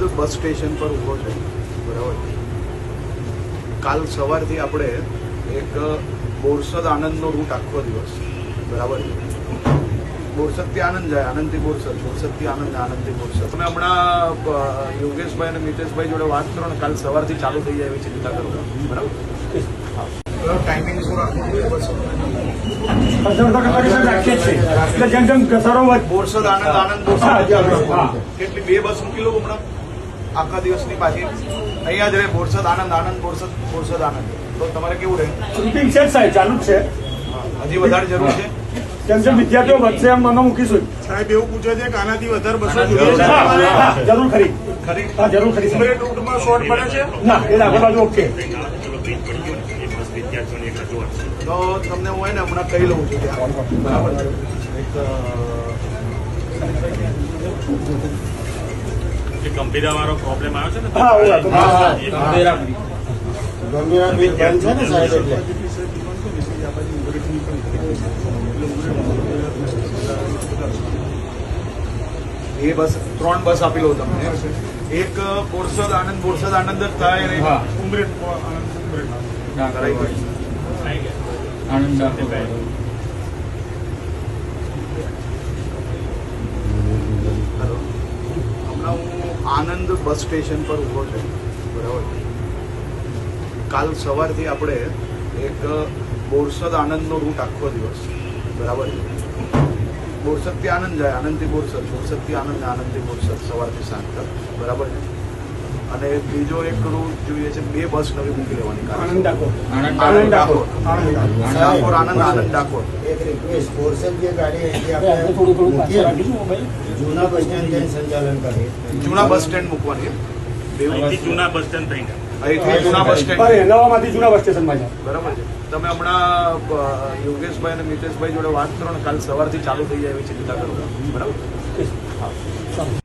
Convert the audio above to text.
આનંદ bus station પર ઊભો છે. બરાબર? કાલ સવારથી આપણે એક બોરસદ આનંદનો રૂટ આખો દિવસ. બરાબર? બોરસદથી આનંદ જાય આનંદથી બોરસદ બોરસદથી આનંદ આનંદથી બોરસદ. તમે હમણાં યોગેશભાઈ અને મિતેશભાઈ જોડે વાત કરો ને કાલ સવારથી ચાલુ થઈ જાય એવી ચિંતા કરો. બરાબર? ટાઈમિંગ શું રાખવું જોઈએ બસ બોરસદ આનંદ આનંદ બોરસદ. કેટલી બે બસ મૂકી લો હમણાં? આખા દિવસની પાછી અહીંયા જ રહે બોરસદ આનંદ આનંદ બોરસદ બોરસદ આનંદ. તો તમારે કેવું રહે? શૂટિંગ છે સાહેબ ચાલુ જ છે. હજી વધારે જરૂર છે? કેમ છે વિદ્યાર્થીઓ વધશે એમ મને મૂકીશું સાહેબ એવું પૂછે છે કે આનાથી વધારે બસો જરૂર ખરી. ખરી? હા જરૂર ખરી સાહેબ. રૂટમાં શોર્ટ પડે છે? ના એ આગળ બાજુ ઓકે. તો તમને હું હોય ને હમણાં કહી લઉં છું બરાબર એક જે ગંભીરા વાળો પ્રોબ્લેમ આવ્યો છે ને. એ ગંભીરા ગંભીરા બિલ બંધ છે ને સાહેબ એટલે. એ બસ ત્રણ બસ આપી લઉં તમને. એક બોરસદ આનંદ બોરસદ આનંદ જ થાય અને ઉમરેઠ આનંદ ઉમરેઠ કરાઈ ગઈ. હેલો. હમણાં હું બસ સ્ટેશન પર ઊભો છે. બરાબર? કાલ સવારથી આપણે એક બોરસદ આનંદનો રૂટ આખો દિવસ. બરાબર? બોરસદથી આનંદ જાય, આનંદથી બોરસદ, બોરસદથી આનંદ, આનંદથી બોરસદ સવારથી સાંજ તક બરાબર? છે અને બીજો એક રૂટ જોઈએ છે બે બસ નવી મૂકી લેવાની આનંદ ડાકોર. આનંદ ડાકોર. આનંદ આનંદ ડાકોર. એક રિક્વેસ્ટ બોરસદ જે ગાડી આપણે મૂકીએ. જૂના બસ સ્ટેન્ડ સંચાલન કરીએ. જૂના બસ સ્ટેન્ડ મૂકવાની જૂના બસ સ્ટેન્ડ થઈ અહીંથી જૂના બસ સ્ટેન્ડ. અરે નવામાંથી જૂના બસ સ્ટેશનમાં જાય બરાબર છે. તમે હમણાં યોગેશભાઈ અને મિતેશભાઈ જોડે વાત કરો ને કાલ સવારથી ચાલુ થઈ જાય એવી ચિંતા કરો. બરાબર?